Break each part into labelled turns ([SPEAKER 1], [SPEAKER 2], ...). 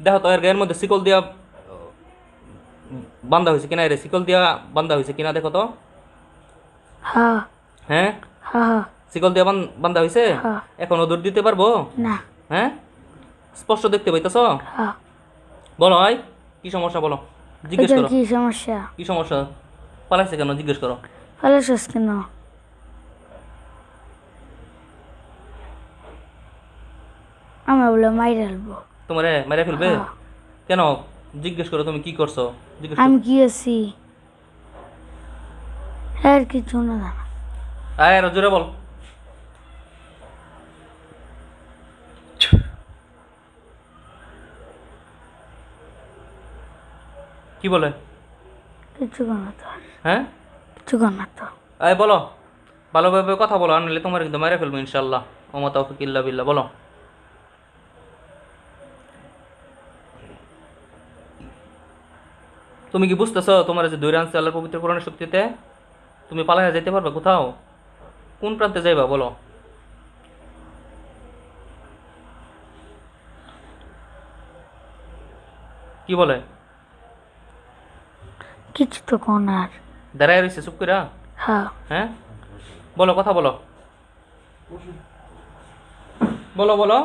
[SPEAKER 1] দেখো তো এর গায়ের মধ্যে শিকল দিয়া বান্ধা হয়েছে কিনা? রে শিকল দিয়া বান্ধা হয়েছে কিনা দেখো তো।
[SPEAKER 2] হ্যাঁ?
[SPEAKER 1] শিকল দিয়া বান- বান্ধা হয়েছে?
[SPEAKER 2] হ্যাঁ।
[SPEAKER 1] এখনও দৌড় দিতে পারব?
[SPEAKER 2] না।
[SPEAKER 1] হ্যাঁ? স্পষ্ট দেখতে পাইতেছ? বলো ভাই কি সমস্যা বলো? জিজ্ঞেস করো।
[SPEAKER 2] কি সমস্যা?
[SPEAKER 1] কি সমস্যা? পালাইছে কেন? জিজ্ঞেস করো।
[SPEAKER 2] পালাইছস কেন? আমার বলে মাইরে আলবো
[SPEAKER 1] তোমারে মেরে ফেলবে?
[SPEAKER 2] হ্যাঁ।
[SPEAKER 1] কেন? জিজ্ঞেস করো তুমি কি করছ? জিজ্ঞেস
[SPEAKER 2] আমি কি আছি? আর কিছু না
[SPEAKER 1] আয় আরও জোরে বল। কি বলে?
[SPEAKER 2] কিছু না তো।
[SPEAKER 1] হ্যাঁ?
[SPEAKER 2] কিছু না তো।
[SPEAKER 1] আয় বলো। ভালোভাবে কথা বলো আর নাহলে তোমার কিন্তু মেরে ফেলব ইনশাল্লাহ ওমা তৌফিক ইল্লা বিল্লাহ বলো। তুমি কি বুঝতেছো তোমার যে দৈরে আনছে আল্লাহর পবিত্র কোরআনের শক্তিতে? তুমি পালাইয়া যেতে পারবে কোথাও? কোন প্রান্তে যাইবা বলো? কি বলে?
[SPEAKER 2] কিছু তো কোন আর।
[SPEAKER 1] দাঁড়ায় রয়েছে চুপ করে
[SPEAKER 2] হ্যাঁ।
[SPEAKER 1] হ্যাঁ? বলো কথা বলো। বলো বলো।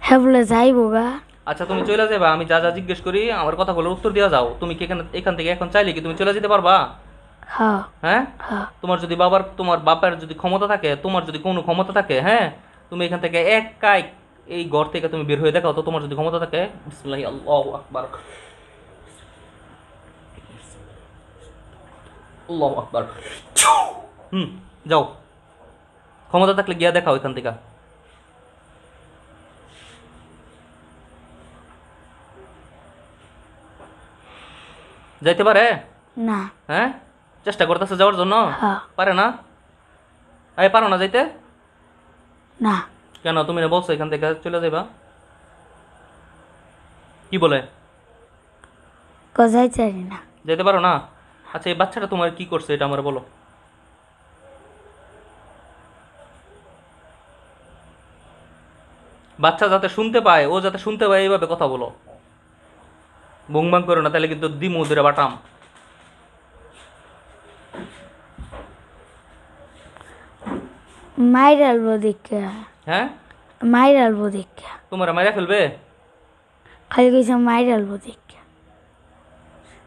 [SPEAKER 2] হ্যাঁ বলে যাইবো গা।
[SPEAKER 1] আচ্ছা তুমি চলে যাবে আমি যা যা জিজ্ঞেস করি আমার কথাগুলোর উত্তর দেওয়া যাও। তুমি কি এখানে এখান থেকে এখন চাইলে কি তুমি চলে যেতে পারবা?
[SPEAKER 2] হ্যাঁ।
[SPEAKER 1] হ্যাঁ?
[SPEAKER 2] হ্যাঁ।
[SPEAKER 1] তোমার যদি বাবার তোমার বাবার যদি ক্ষমতা থাকে তোমার যদি কোনো ক্ষমতা থাকে হ্যাঁ? তুমি এখান থেকে এক কাই এই ঘর থেকে তুমি বের হয়ে দেখাও তো তোমার যদি ক্ষমতা থাকে। বিসমিল্লাহি আল্লাহু আকবার। আল্লাহু আকবার। হুম যাও। ক্ষমতা থাকলে গিয়া দেখাও এখান থেকে। যাইতে পারে?
[SPEAKER 2] না।
[SPEAKER 1] হ্যাঁ? চেষ্টা করতেছে যাওয়ার জন্য?
[SPEAKER 2] হ্যাঁ।
[SPEAKER 1] পারে না? এই পারো না যাইতে?
[SPEAKER 2] না।
[SPEAKER 1] কেন তুমি না বলছো এখান থেকে চলে যাইবা? কি বলে?
[SPEAKER 2] কোথায় চাই না।
[SPEAKER 1] যেতে পারো না? আচ্ছা এই বাচ্চাটা তোমার কি করছে এটা আমার বলো। বাচ্চা যাতে শুনতে পায় ও যাতে শুনতে পায় এইভাবে কথা বলো। বুংবাং করো না তাহলে কিন্তু দিমু ধরে বাটাম।
[SPEAKER 2] মাইর আলবো দেখা।
[SPEAKER 1] হ্যাঁ?
[SPEAKER 2] মাইর আলবো দেখা।
[SPEAKER 1] তোমার মাইরা ফেলবে?
[SPEAKER 2] খালি কইছে মাইর আলবো দেখা।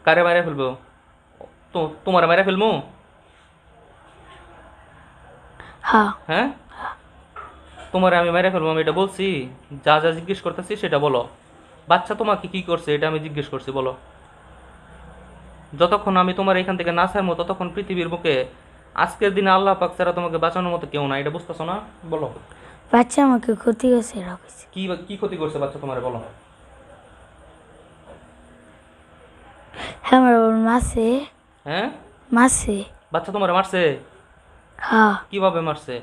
[SPEAKER 1] কারে মাইরা ফেলব? তো তোমার মাইরা ফেলব
[SPEAKER 2] হ্যাঁ।
[SPEAKER 1] হ্যাঁ? তোমার আমি মেরে ফেলব আমি এটা বলছি। যা যা জিজ্ঞেস করতেছি সেটা বলো। বাচ্চা তোমাকে কি করছে এটা আমি জিজ্ঞেস করছি বলো। যতক্ষণ আমি তোমার এখান থেকে না ছাড়বো ততক্ষণ পৃথিবীর বুকে আজকের দিনে আল্লাহ পাক ছাড়া তোমাকে বাঁচানোর মতো কেউ না এটা বুঝতেছো না? বলো।
[SPEAKER 2] বাচ্চা আমাকে ক্ষতি করছে
[SPEAKER 1] কি কি ক্ষতি করছে বাচ্চা তোমার বলো।
[SPEAKER 2] হ্যাঁ আমার মাসে
[SPEAKER 1] হ্যাঁ?
[SPEAKER 2] মাসে
[SPEAKER 1] বাচ্চা তোমার মারছে?
[SPEAKER 2] হ্যাঁ।
[SPEAKER 1] কীভাবে মারছে?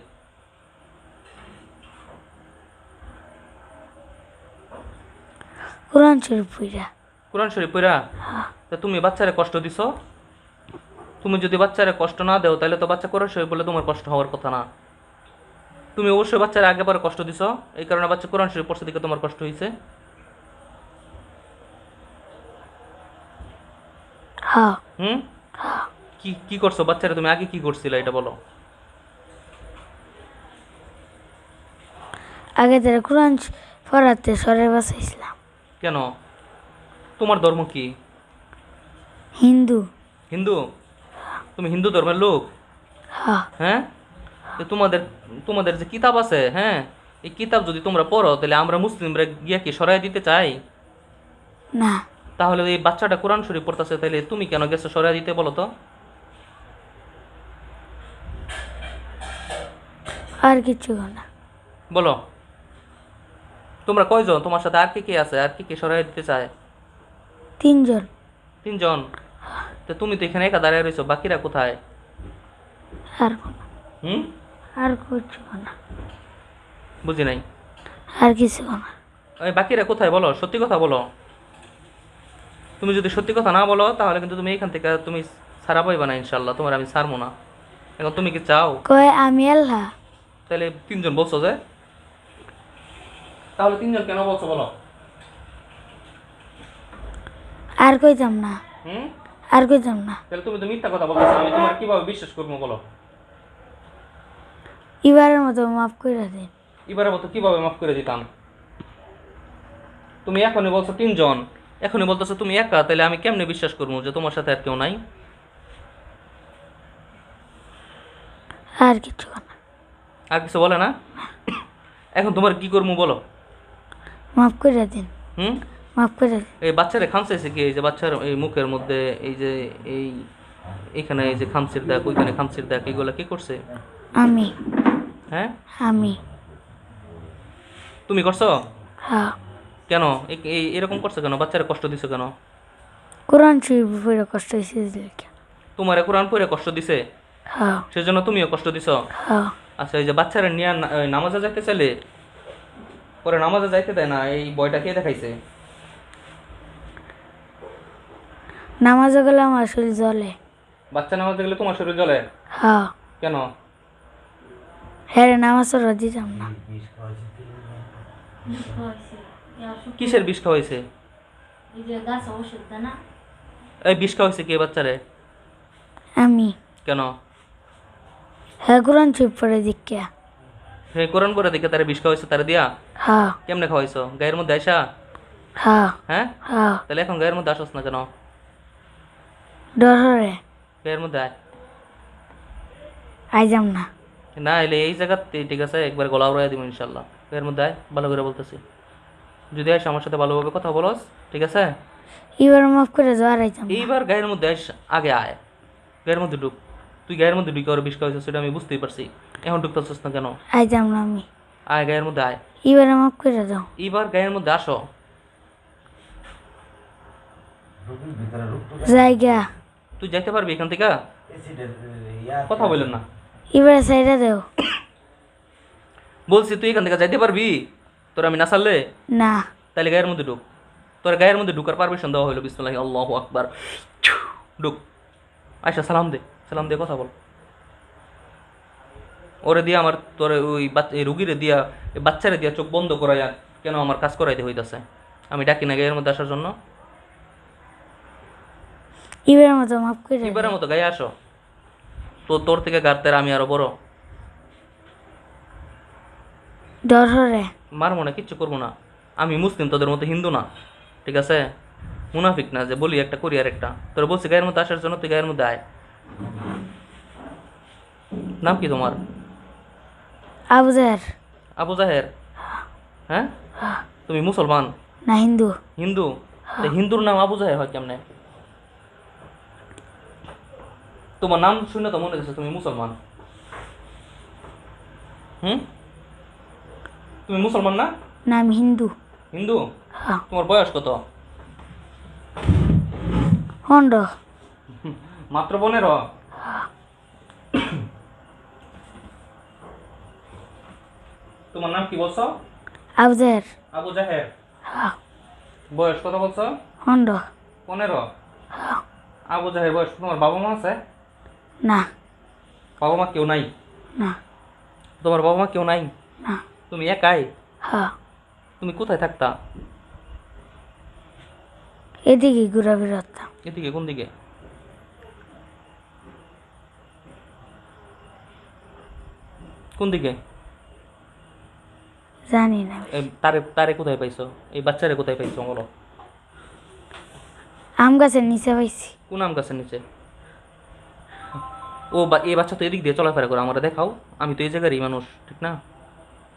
[SPEAKER 2] কোরআন শরীফ পইরা।
[SPEAKER 1] কোরআন শরীফ পড়া তা তুমি বাচ্চারে কষ্ট দিছো? তুমি যদি বাচ্চারে কষ্ট না দেও তাহলে তো বাচ্চা কোরআন শরীফ বলে তোমার কষ্ট হওয়ার কথা না। তুমি অবশ্যই বাচ্চারে আগে পরে কষ্ট দিছো এই কারণে বাচ্চা কোরআন শরীফ পড়ছে দিকে তোমার কষ্ট হয়েছে
[SPEAKER 2] হ্যাঁ।
[SPEAKER 1] হুম? কি কি করছ বাচ্চারে? তুমি আগে কি করছিলে এটা বলো।
[SPEAKER 2] আগে তারা কোরআন পড়াতে সরে বাসাইছিলাম
[SPEAKER 1] কেন? তোমার ধর্ম কি?
[SPEAKER 2] হিন্দু।
[SPEAKER 1] হিন্দু? তুমি হিন্দু ধর্মের লোক?
[SPEAKER 2] হ্যাঁ।
[SPEAKER 1] হ্যাঁ? তোমাদের তোমাদের যে কিতাব আছে হ্যাঁ? এই কিতাব যদি তোমরা পড়ো তাহলে আমরা মুসলিমরা গিয়া কি সরাই দিতে চাই?
[SPEAKER 2] না।
[SPEAKER 1] তাহলে এই বাচ্চাটা কোরআন শরীফ পড়তেছে তাহলে তুমি কেন গেছো সরাই দিতে বলো তো?
[SPEAKER 2] আর কিছু না।
[SPEAKER 1] বলো। তোমরা কয়জন? তোমার সাথে আর কে কে আছে? আর কে কে সরাই দিতে চায়?
[SPEAKER 2] তিনজন।
[SPEAKER 1] তিনজন? তো তুমি তো এখানে একা দাঁড়িয়ে রয়েছো বাকিরা কোথায়?
[SPEAKER 2] আর
[SPEAKER 1] হুম?
[SPEAKER 2] আর কিছু না।
[SPEAKER 1] বুঝি নাই।
[SPEAKER 2] আর কিছু না।
[SPEAKER 1] ওই বাকিরা কোথায় বলো? সত্যি কথা বলো। তুমি যদি সত্যি কথা না বলো তাহলে কিন্তু তুমি এখান থেকে তুমি সারা পাইবা না ইনশাল্লাহ তোমার আমি ছাড়বো না। এখন তুমি কি চাও?
[SPEAKER 2] কয় আমি আল্লাহ।
[SPEAKER 1] তাহলে তিনজন বলছো যে? তাহলে তিনজন কেন বলছো বলো?
[SPEAKER 2] আর কইতাম না।
[SPEAKER 1] হুম?
[SPEAKER 2] আর কইতাম না।
[SPEAKER 1] তাহলে তুমি তো মিথ্যা কথা বলছো আমি তোমার কীভাবে বিশ্বাস করব বলো?
[SPEAKER 2] এবারের মতো মাফ করে দিন
[SPEAKER 1] এবারে মতো কীভাবে মাফ করে দিতাম? তুমি এখনই বলছো তিনজন এখনই বলতেছো তুমি একা তাহলে আমি কেমনে বিশ্বাস করব যে তোমার সাথে আর কেউ নাই?
[SPEAKER 2] আর কিছু
[SPEAKER 1] আর কিছু বলে না? এখন তোমার কি করব বলো?
[SPEAKER 2] মাফ করে দিন।
[SPEAKER 1] হুম?
[SPEAKER 2] মাফ করে দিন।
[SPEAKER 1] এই বাচ্চারে খামচাইছে কি? এই যে বাচ্চার এই মুখের মধ্যে এই যে এই এইখানে এই যে খামচির দাগ ওইখানে খামচির দাগ এগুলো কি করছে?
[SPEAKER 2] আমি।
[SPEAKER 1] হ্যাঁ?
[SPEAKER 2] আমি।
[SPEAKER 1] তুমি করছ?
[SPEAKER 2] হ্যাঁ।
[SPEAKER 1] কেন? এই- এরকম করছ কেন? বাচ্চারা কষ্ট দিছো কেন?
[SPEAKER 2] কোরআন শরীফ পড়ে কষ্ট হয়েছে
[SPEAKER 1] তোমার কোরআন পড়ে কষ্ট দিছে?
[SPEAKER 2] হ্যাঁ।
[SPEAKER 1] সেজন্য তুমিও কষ্ট দিছো?
[SPEAKER 2] হ্যাঁ।
[SPEAKER 1] আচ্ছা এই যে বাচ্চারা নিয়ে নামাজে যাইতে চাইলে পরে নামাজে যাইতে দেয় না এই বইটা কে দেখাইছে?
[SPEAKER 2] নামাজে গেলে আমার শরীর জ্বলে।
[SPEAKER 1] বাচ্চা নামাজে গেলে তোমার শরীর জ্বলে?
[SPEAKER 2] হ্যাঁ।
[SPEAKER 1] কেন?
[SPEAKER 2] হ্যাঁ রে, নামাজ ওরা দিতাম না।
[SPEAKER 1] কিসের বিষ খাওয়াইছে এই বিষ খাওয়াইছে কে বাচ্চারে?
[SPEAKER 2] আমি।
[SPEAKER 1] কেন?
[SPEAKER 2] হ্যাঁ কোরআন চুপ পড়ে দীক্ষা
[SPEAKER 1] হে কোরআন পরে দেখে তারে বিষ খাওয়াইছে তারে দিয়া?
[SPEAKER 2] হ্যাঁ।
[SPEAKER 1] কেমনে খাওয়াইছো? গায়ের মধ্যে আইসা?
[SPEAKER 2] হ্যাঁ।
[SPEAKER 1] হ্যাঁ?
[SPEAKER 2] হ্যাঁ।
[SPEAKER 1] তাহলে এখন গায়ের মধ্যে আসস না কেন?
[SPEAKER 2] ডর
[SPEAKER 1] গায়ের মধ্যে আয়।
[SPEAKER 2] আইজাম না।
[SPEAKER 1] না এলে এই জায়গাতে ঠিক আছে একবার গলা উড়াই দিব ইনশাল্লাহ। মধ্যে আয় ভালো করে বলতেছি। যদি আইস আমার সাথে ভালোভাবে কথা বলস ঠিক আছে?
[SPEAKER 2] এবার মাফ করে যাওয়ার আইতাম
[SPEAKER 1] এইবার গায়ের মধ্যে আইস আগে আয়। গায়ের মধ্যে ঢুক তুই গায়ের মধ্যে ঢুকে আর বিষ খাওয়াইছিস সেটা আমি বুঝতেই পারছি। এখন ঢুকতেছিস না কেন?
[SPEAKER 2] আইতাম না আমি।
[SPEAKER 1] আয় গায়ের মধ্যে আয়।
[SPEAKER 2] এবারে মাফ করে দাও।
[SPEAKER 1] এইবার গায়ের মধ্যে আসো।
[SPEAKER 2] জায়গা।
[SPEAKER 1] তুই যাইতে পারবি এখান থেকে? কথা বললেন না।
[SPEAKER 2] এবারে সাইডে দেও।
[SPEAKER 1] বলছি তুই এখান থেকে যাইতে পারবি? তোর আমি না ছাড়লে
[SPEAKER 2] না।
[SPEAKER 1] তাহলে গায়ের মধ্যে ঢুক। তোর গায়ের মধ্যে ঢুকার পারমিশন দেওয়া হলো বিসমুল্লাহ আল্লাহ আকবার। ঢুক। আচ্ছা সালাম দে সালাম দে কথা বল। ওরে দিয়া আমার তোর ওই রুগীরে দিয়া বাচ্চারে দিয়া চোখ বন্ধ করাইয়া কেন আমার কাজ করাইতে হইতাছে? আমি ডাকি না গায়ের মধ্যে আসার জন্য।
[SPEAKER 2] এবারের মতো মাফ করে।
[SPEAKER 1] এবারের মতো গায়ে আসো। তো তোর থেকে গার্তের আমি আরও বড়।
[SPEAKER 2] ডর রে।
[SPEAKER 1] মারবো না কিচ্ছু করব না। আমি মুসলিম তোদের মতো হিন্দু না। ঠিক আছে? মুনাফিক না যে বলি একটা করি আর একটা তোর বলছি গায়ের মধ্যে আসার জন্য তুই গায়ের মধ্যে আয়। নাম কি তোমার?
[SPEAKER 2] আবুজার
[SPEAKER 1] আবু জাহের? হ্যাঁ? তুমি মুসলমান?
[SPEAKER 2] না হিন্দু।
[SPEAKER 1] হিন্দু? হিন্দুর নাম আবু জাহের হয় কেমনে? তোমার নাম শুনে তো মনে হচ্ছে তুমি মুসলমান। হুম? তুমি মুসলমান না?
[SPEAKER 2] না আমি হিন্দু।
[SPEAKER 1] হিন্দু?
[SPEAKER 2] হ্যাঁ।
[SPEAKER 1] তোমার বয়স কত?
[SPEAKER 2] হন্ড
[SPEAKER 1] মাত্র পনেরো? তোমার নাম কি বলছো?
[SPEAKER 2] আবুজার
[SPEAKER 1] আবু জাহের।
[SPEAKER 2] হ্যাঁ।
[SPEAKER 1] বয়স কত বলছো?
[SPEAKER 2] হন্ড
[SPEAKER 1] পনেরো? আবু জাহের বয়স তোমার বাবা মা আছে?
[SPEAKER 2] না।
[SPEAKER 1] বাবা মা কেউ নাই?
[SPEAKER 2] না।
[SPEAKER 1] তোমার বাবা মা কেউ নাই?
[SPEAKER 2] না।
[SPEAKER 1] তুমি একাই?
[SPEAKER 2] হ্যাঁ।
[SPEAKER 1] তুমি কোথায় থাকতা?
[SPEAKER 2] এদিকে ঘোরাঘুরি করতাম।
[SPEAKER 1] এদিকে কোন দিকে? কোন দিকে?
[SPEAKER 2] জানি না
[SPEAKER 1] তারে তারে কোথায় পাইছো? এই বাচ্চারে কোথায় পাইছো বলো?
[SPEAKER 2] আম গাছের নিচে পাইছি
[SPEAKER 1] কোন আম গাছের নিচে? ও বা এই বাচ্চা তো এদিক দিয়ে চলাফেরা করে আমরা দেখাও। আমি তো এই জায়গারই মানুষ ঠিক না?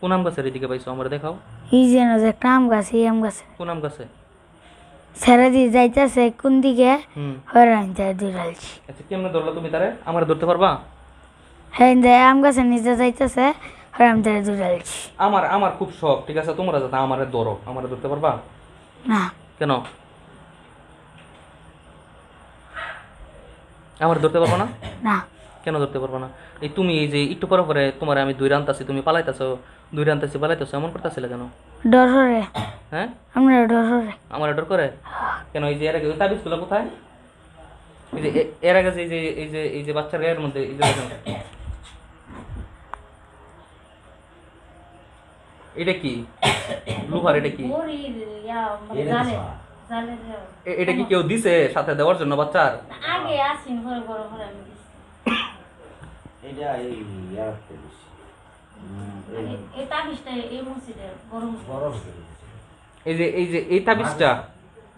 [SPEAKER 1] কোন আম গাছের এদিকে পাইছো আমরা দেখাও।
[SPEAKER 2] এই যেন যে একটা আম গাছ এই আম গাছে।
[SPEAKER 1] কোন আম গাছে?
[SPEAKER 2] ছেড়ে দিয়ে যাইতেছে কোন দিকে? হরান যায় দৌড়ালছি
[SPEAKER 1] আচ্ছা কেমনে ধরলো তুমি তারে? আমার ধরতে পারবা?
[SPEAKER 2] হ্যাঁ যে আম গাছের নিচে যাইতেছে হরাম তারা দৌড়ালছি
[SPEAKER 1] আমার আমার খুব শখ ঠিক আছে? তোমরা যাতে আমারে ধরো আমারে ধরতে পারবা?
[SPEAKER 2] না।
[SPEAKER 1] কেন? আমার ধরতে পারব না?
[SPEAKER 2] না।
[SPEAKER 1] কেন ধরতে পারব না? এই তুমি এই যে একটু পরে পরে তোমার আমি দুই রান্তাছি তুমি পালাইতেছো দুই রান্তাছি পালাইতেছো এমন করতেছিলে কেন?
[SPEAKER 2] ডর রে
[SPEAKER 1] হ্যাঁ?
[SPEAKER 2] আমরা ডর রে
[SPEAKER 1] আমার অর্ডার করে? কেন এই যে এর আগে তাবিজগুলো কোথায়? এই যে এর আগে যে এই যে এই যে এই যে বাচ্চার গায়ের মধ্যে এই যে এটা কি? লোহার এটা কি?
[SPEAKER 3] যাও।
[SPEAKER 1] এ- এটা কি কেউ দিছে সাথে দেওয়ার জন্য বাচ্চার?
[SPEAKER 3] আগে আসিন ঘরে বড় ঘরে আমি
[SPEAKER 4] এটা এই ইয়ারতে এই
[SPEAKER 3] তাবিজটা এই মসজিদ।
[SPEAKER 4] হয়ে গেছে
[SPEAKER 1] এই যে এই যে এই তাবিজটা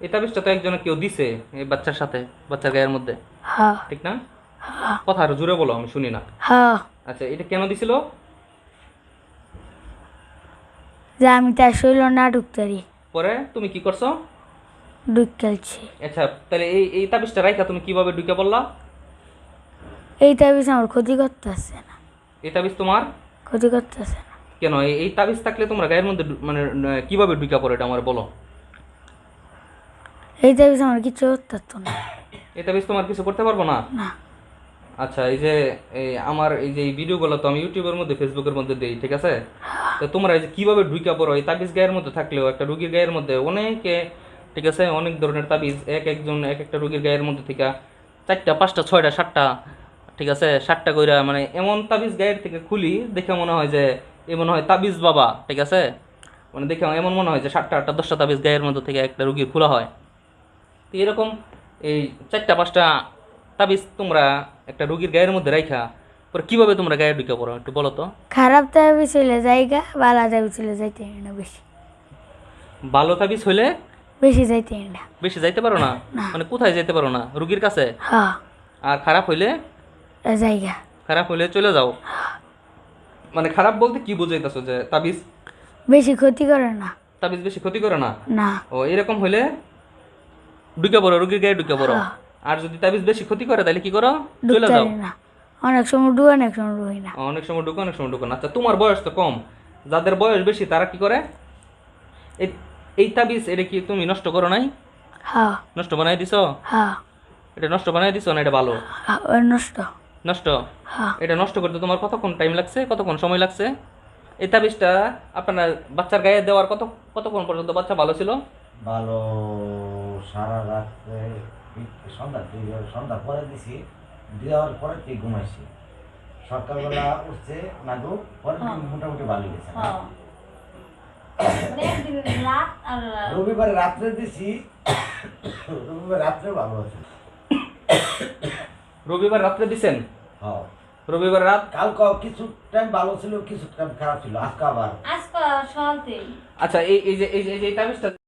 [SPEAKER 1] এই তাবিজটা তো একজনে কেউ দিছে এই বাচ্চার সাথে বাচ্চার গায়ের মধ্যে।
[SPEAKER 2] হ্যাঁ
[SPEAKER 1] ঠিক না? কথা আর জোরে বলো আমি শুনি না।
[SPEAKER 2] হ্যাঁ
[SPEAKER 1] আচ্ছা এটা কেন দিছিল?
[SPEAKER 2] যে আমি তার শৈল না ঢুকতারি
[SPEAKER 1] পরে। তুমি কি করছ?
[SPEAKER 2] ঢুক খেলছি।
[SPEAKER 1] আচ্ছা তাহলে এই এই তাবিজটা রাইখা তুমি কীভাবে ঢুকে পড়লা?
[SPEAKER 2] এই তাবিজ আমার ক্ষতি করতেছে না।
[SPEAKER 1] এই তাবিজ তোমার?
[SPEAKER 2] ক্ষতি করতেছে না।
[SPEAKER 1] কেন? এই- তাবিজ থাকলে তোমরা গায়ের মধ্যে মানে কীভাবে ঢুকা পড়ো এটা আমার বলো।
[SPEAKER 2] এই তাবিজ আমার কিছু করতে না।
[SPEAKER 1] এই তাবিজ তোমার কিছু করতে পারব না?
[SPEAKER 2] না।
[SPEAKER 1] আচ্ছা এই যে এই আমার এই যে ভিডিওগুলো তো আমি ইউটিউবের মধ্যে ফেসবুকের মধ্যে দিই ঠিক আছে? তো তোমরা যে কীভাবে ঢুকা পড়ো, এই তাবিজ গায়ের মধ্যে থাকলেও একটা রুগীর গায়ের মধ্যে অনেকে, ঠিক আছে, অনেক ধরনের তাবিজ, এক একজন, এক একটা রুগীর গায়ের মধ্যে থেকে চারটা, পাঁচটা, ছয়টা, সাতটা, ঠিক আছে, সাতটা কইরা মানে এমন তাবিজ গায়ের থেকে খুলি, দেখে মনে হয় যে এ মনে হয় তাবিজ বাবা, ঠিক আছে? মানে দেখে এমন মনে হয় যে সাতটা, আটটা, দশটা তাবিজ গায়ের মধ্যে থেকে একটা রুগীর খোলা হয়। তো এরকম এই চারটা, পাঁচটা তাবিজ তোমরা একটা রুগীর গায়ের মধ্যে রাইখা পরে কীভাবে তোমরা গায়ে ঢুকে পড়ো একটু বলো তো?
[SPEAKER 2] খারাপ তাবিজ হইলে জায়গা ভালো তাবিজ হইলে যাইতে হয় না বেশি।
[SPEAKER 1] ভালো তাবিজ হইলে?
[SPEAKER 2] বেশি যাইতে হয় না।
[SPEAKER 1] বেশি যাইতে পারো না? মানে কোথায় যাইতে পারো না? রুগীর কাছে?
[SPEAKER 2] হ্যাঁ।
[SPEAKER 1] আর খারাপ হইলে?
[SPEAKER 2] জায়গা
[SPEAKER 1] খারাপ হইলে চলে যাও। মানে খারাপ বলতে কি বুঝাইতেছো যে তাবিজ?
[SPEAKER 2] বেশি ক্ষতি করে না।
[SPEAKER 1] তাবিজ বেশি ক্ষতি করে না?
[SPEAKER 2] না।
[SPEAKER 1] ও এরকম হইলে ঢুকে পড়ো রুগীর গায়ে ঢুকে পড়ো।
[SPEAKER 2] হ্যাঁ।
[SPEAKER 1] আর যদি তাবিজ বেশি ক্ষতি করে তাহলে কি করো? চলে যাও।
[SPEAKER 2] না। অনেক সময় ডুবে অনেক সময় ডুই না।
[SPEAKER 1] অনেক সময় ঢুকো অনেক সময় ঢুকো না। আচ্ছা তোমার বয়স তো কম। যাদের বয়স বেশি তারা কি করে? এই এই তাবিজ এটা কি তুমি নষ্ট করো নাই?
[SPEAKER 2] হ্যাঁ।
[SPEAKER 1] নষ্ট বানাই দিছো?
[SPEAKER 2] হ্যাঁ।
[SPEAKER 1] এটা নষ্ট বানাই দিছো না এটা ভালো?
[SPEAKER 2] হ্যাঁ নষ্ট।
[SPEAKER 1] নষ্ট?
[SPEAKER 2] হ্যাঁ।
[SPEAKER 1] এটা নষ্ট করতে তোমার কতক্ষণ টাইম লাগছে? কতক্ষণ সময় লাগছে? এই তাবিজটা আপনার বাচ্চার গায়ে দেওয়ার কত কতক্ষণ পর্যন্ত বাচ্চা ভালো ছিল?
[SPEAKER 4] ভালো সারা রাত্রে সন্ধ্যা সন্ধ্যা পরে দিছি। দেওয়ার পরে তুই ঘুমাইছি? সকালবেলা উঠছে নাদু পরে মোটামুটি ভালো গেছে।
[SPEAKER 3] হ্যাঁ।
[SPEAKER 4] রবিবার রাত্রে দিছি রবিবার রাত্রে ভালো আছে।
[SPEAKER 1] রবিবার রাত্রে দিছেন?
[SPEAKER 4] হ্যাঁ।
[SPEAKER 1] রবিবার রাত?
[SPEAKER 4] কালকে কিছু টাইম ভালো ছিল কিছু টাইম খারাপ ছিল আজকে আবার।
[SPEAKER 3] আজকে
[SPEAKER 1] আচ্ছা এই এই যে এই যে এই যে এই তাবিজটা